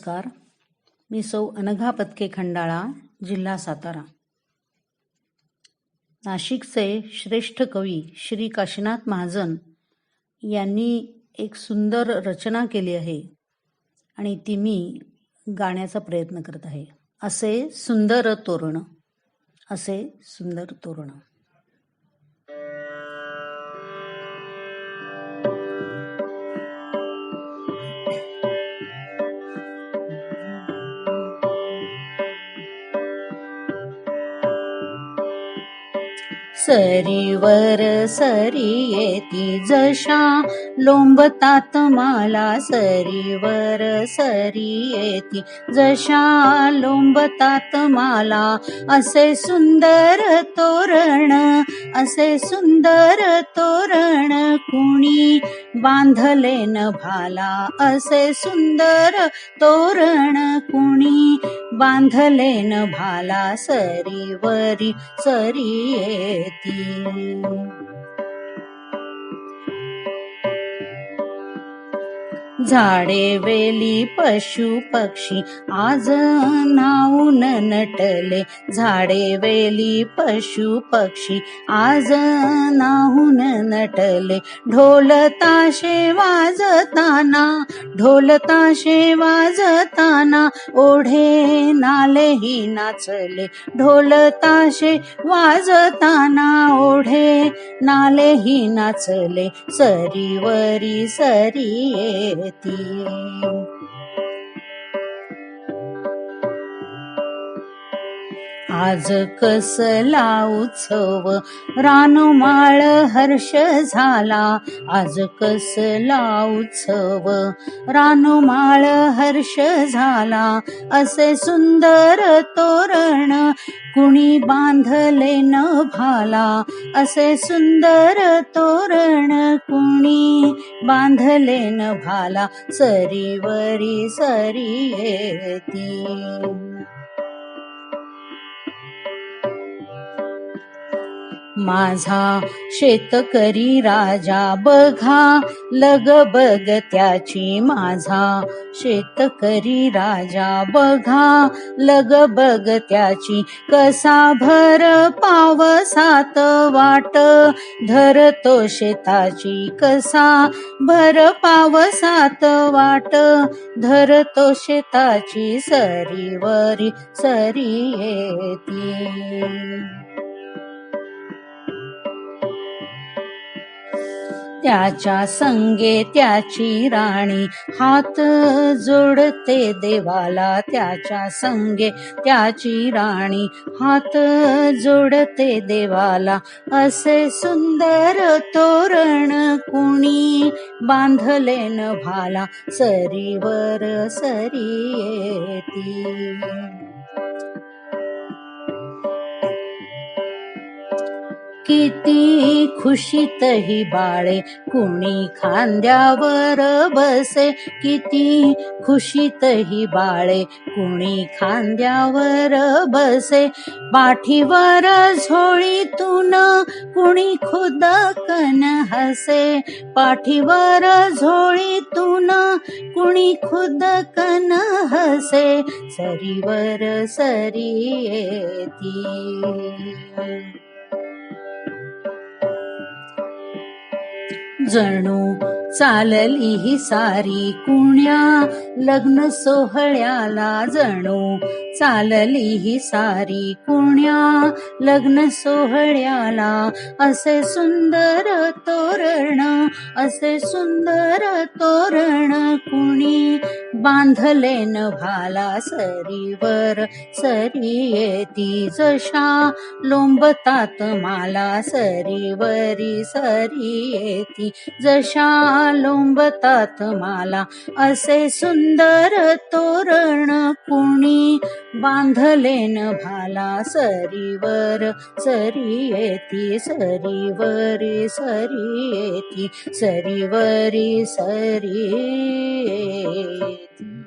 नमस्कार. मी सौ अनघा पत्के खंडाळा जिल्हा सातारा. नाशिकचे श्रेष्ठ कवी श्री काशीनाथ महाजन यांनी एक सुंदर रचना केली आहे आणि ती मी गाण्याचा प्रयत्न करत आहे. असे सुंदर तोरण असे सुंदर तोरण. सरीवर सरी येती जशा लोंबतात माला सरीवर सरी येती जशा लोंबतात माला. असे सुंदर तोरण असे सुंदर तोरण कुणी बांधले न भाला असे सुंदर तोरण कुणी. बांधले न भाला सरीवरी सरी येती. झाडे वेली पशु पक्षी आज नाऊन नटले. झाडे वेली पशु पक्षी आज नाहून नटले. ढोल ताशे वाजताना ढोल ताशे वाजताना ओढे नालेही नाचले. ढोल ताशे वाजताना ओढे नालेही नाचले. सरीवरी सरी येती आज कसला उत्सव? रानमाळ हर्ष झाला. आज कसला उत्सव? रानमाळ हर्ष झाला. असे सुंदर तोरण कुणी बांधले न भाला. असे सुंदर तोरण कुणी बांधले न भाला. सरीवरी सरी येती. माझा शेतकरी राजा बघा लग बग त्याची. माझा शेतकरी राजा बघा लग बग त्याची. कसा भर पावसात वाट धरतो शेताची. कसा भर पावसात वाट धरतो शेताची. सरीवरी सरी येती. त्याच्या संगे त्याची राणी हात जोडते देवाला. त्याच्या संगे त्याची राणी हात जोडते देवाला. असे सुंदर तोरण कुणी बांधले न भाला. सरीवर सरी येती. किती खुशीत ही बाळे. कुणी खांद्यावर बसे. किती खुशीत ही बाळे. कुणी खांद्यावर बसे. पाठीवर झोळीतून कुणी खुदकन हसे. पाठीवर झोळीतून कुणी खुद कन हसे. सरीवर सरी येती. जणू चालली ही सारी कुण्या लग्न सोहळ्याला जणू. चालली ही सारी कुण्या लग्न सोहळ्याला असे सुंदर तोरण असे सुंदर तोरण कुणी बांधले न भाला सरीवर सरी येती जशा लोंबतात माला सरीवरी सरी येती जशा लोंबतात माला. असे सुंदर तोरण कुणी बांधले न भाला. सरीवर सरी येती सरीवरी सरी येती सरीवरी सरी येती.